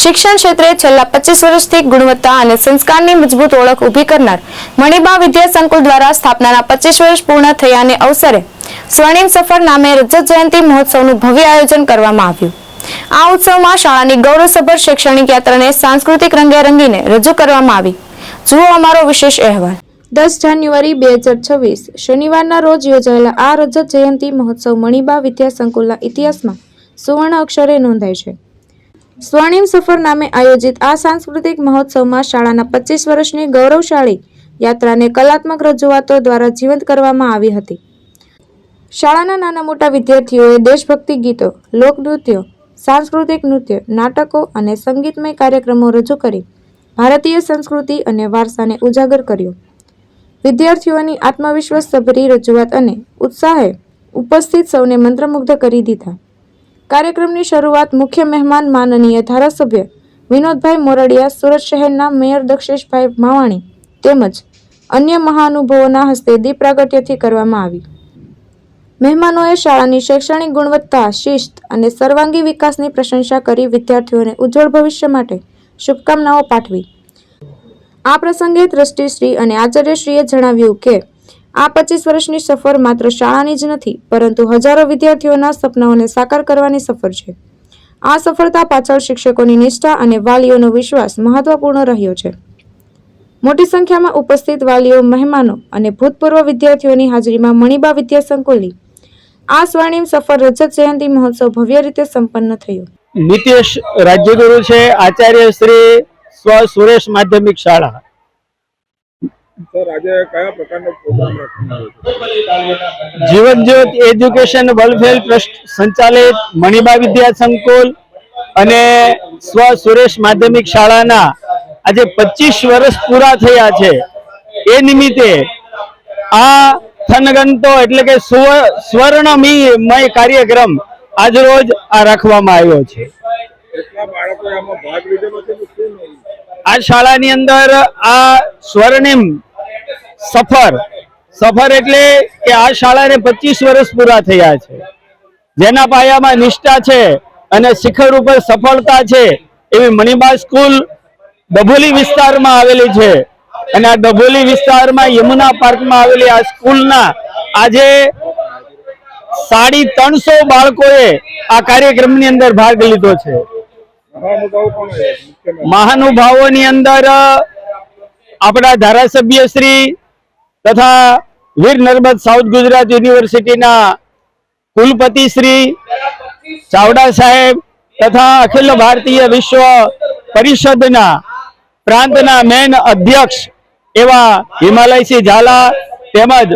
શિક્ષણ ક્ષેત્રે છેલ્લા પચીસ વર્ષથી ગુણવત્તા અને સંસ્કારની મજબૂત ઓળખ ઊભી કરનાર મણિબા વિદ્યા સંકુલ દ્વારા સ્થાપનાના પચીસ વર્ષ પૂર્ણ થયાને અવસરે સ્વર્ણિમ સફર નામે રજત જયંતિ મહોત્સવનું ભવ્ય આયોજન કરવામાં આવ્યું. આ ઉત્સવમાં શાળાની ગૌરવસભર શૈક્ષણિક યાત્રાને સાંસ્કૃતિક રંગે રંગીને રજૂ કરવામાં આવી. જુઓ અમારો વિશેષ અહેવાલ. દસ જાન્યુઆરી બે હજાર છવ્વીસ, શનિવારના રોજ યોજાયેલા આ રજત જયંતિ મહોત્સવ મણિબા વિદ્યા સંકુલના ઇતિહાસમાં સુવર્ણ અક્ષરે નોંધાય છે. સ્વર્ણિમ સફર નામે આયોજિત આ સાંસ્કૃતિક મહોત્સવમાં શાળાના પચીસ વર્ષની ગૌરવશાળી યાત્રાને કલાત્મક રજૂઆતો દ્વારા જીવંત કરવામાં આવી હતી. શાળાના નાના મોટા વિદ્યાર્થીઓએ દેશભક્તિ ગીતો, લોકનૃત્યો, સાંસ્કૃતિક નૃત્ય, નાટકો અને સંગીતમય કાર્યક્રમો રજૂ કરી ભારતીય સંસ્કૃતિ અને વારસાને ઉજાગર કર્યો. વિદ્યાર્થીઓની આત્મવિશ્વાસ સભરી રજૂઆત અને ઉત્સાહે ઉપસ્થિત સૌને મંત્રમુગ્ધ કરી દીધા. કાર્યક્રમની શરૂઆત મુખ્ય મહેમાન માનનીય ધારાસભ્ય વિનોદભાઈ મોરડિયા, સુરત શહેરના મેયર દક્ષેશભાઈ માવાણી તેમજ અન્ય મહાનુભાવોના હસ્તે દીપ પ્રાગટ્યથી કરવામાં આવી. મહેમાનોએ શાળાની શૈક્ષણિક ગુણવત્તા, શિસ્ત અને સર્વાંગી વિકાસની પ્રશંસા કરી વિદ્યાર્થીઓને ઉજ્જવળ ભવિષ્ય માટે શુભકામનાઓ પાઠવી. આ પ્રસંગે ટ્રસ્ટીશ્રી અને આચાર્યશ્રીએ જણાવ્યું કે આ પચીસ વર્ષની સફર માત્ર શાળાની જ નથી, પરંતુ હજારો વિદ્યાર્થીઓના સપનાઓને સાકાર કરવાની સફર છે. આ સફળતા પાછળ શિક્ષકોની નિષ્ઠા અને વાલીઓનો વિશ્વાસ મહત્વપૂર્ણ રહ્યો છે. મોટી સંખ્યામાં ઉપસ્થિત વાલીઓ, મહેમાનો અને ભૂતપૂર્વ વિદ્યાર્થીઓની હાજરીમાં મણિબા વિદ્યા સંકુલની આ સ્વર્ણિમ સફર રજત જયંતિ મહોત્સવ ભવ્ય રીતે સંપન્ન થયો. નીતિશ રાજ્યગુરુ છે, આચાર્ય શ્રી સ્વ સુરેશ માધ્યમિક શાળા સર આજે કયા પ્રકારનો પ્રોગ્રામ રાખવામાં આવ્યો છે જીવન જ્યોત એજ્યુકેશન વેલફેર ટ્રસ્ટ સંચાલિત મણિબા વિદ્યા સંકુલ અને સ્વ સુરેશ માધ્યમિક શાળાના આજે પચીસ વર્ષ પૂરા થયા છે. એ નિમિત્તે આ થનગંતો એટલે કે સુવ- સ્વર્ણમય કાર્યક્રમ આજરોજ આ રાખવામાં આવ્યો છે. આ શાળાની અંદર આ સ્વર્ણિમ સફર. સફર એટલે કે આ શાળાને પચીસ વર્ષ પૂરા થયા છે. જેના પાયામાં નિષ્ઠા છે અને શિખર ઉપર સફળતા છે એવી મણિબા સ્કૂલ ડભોલી વિસ્તારમાં આવેલી છે. અને આ ડભોલી વિસ્તારમાં યમુના પાર્કમાં આવેલી આ સ્કૂલના આજે સાડી ત્રણસો બાળકોએ આ કાર્યક્રમની અંદર ભાગ લીધો છે? મહાનુભાવોની અંદર આપણા ધારાસભ્ય શ્રી તથા વીર નર્મદ સાઉથ ગુજરાત યુનિવર્સિટીના કુલપતિ શ્રી ચાવડા સાહેબ તથા અખિલ ભારતીય વિશ્વ પરિષદના પ્રાંતના મેન અધ્યક્ષ એવા હિમાલયસિંહ ઝાલા તેમજ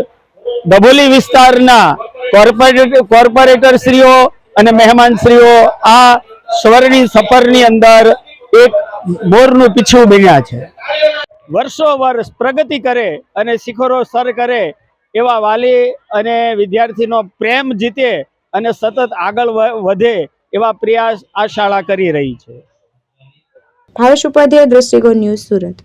ડભોલી વિસ્તારના કોર્પોરેટ કોર્પોરેટર શ્રીઓ અને મહેમાનશ્રીઓ આ સ્વર્ણિમ સફરની અંદર એક બોરનું પીછું બન્યા છે. વર્ષો વર્ષ પ્રગતિ કરે અને શિખરો સર કરે એવા વાલી અને વિદ્યાર્થીનો પ્રેમ જીતે અને સતત આગળ વધે એવા પ્રયાસ આ શાળા કરી રહી છે. ભાવેશ ઉપાધ્યાય દ્રષ્ટિકોણ ન્યૂઝ સુરત.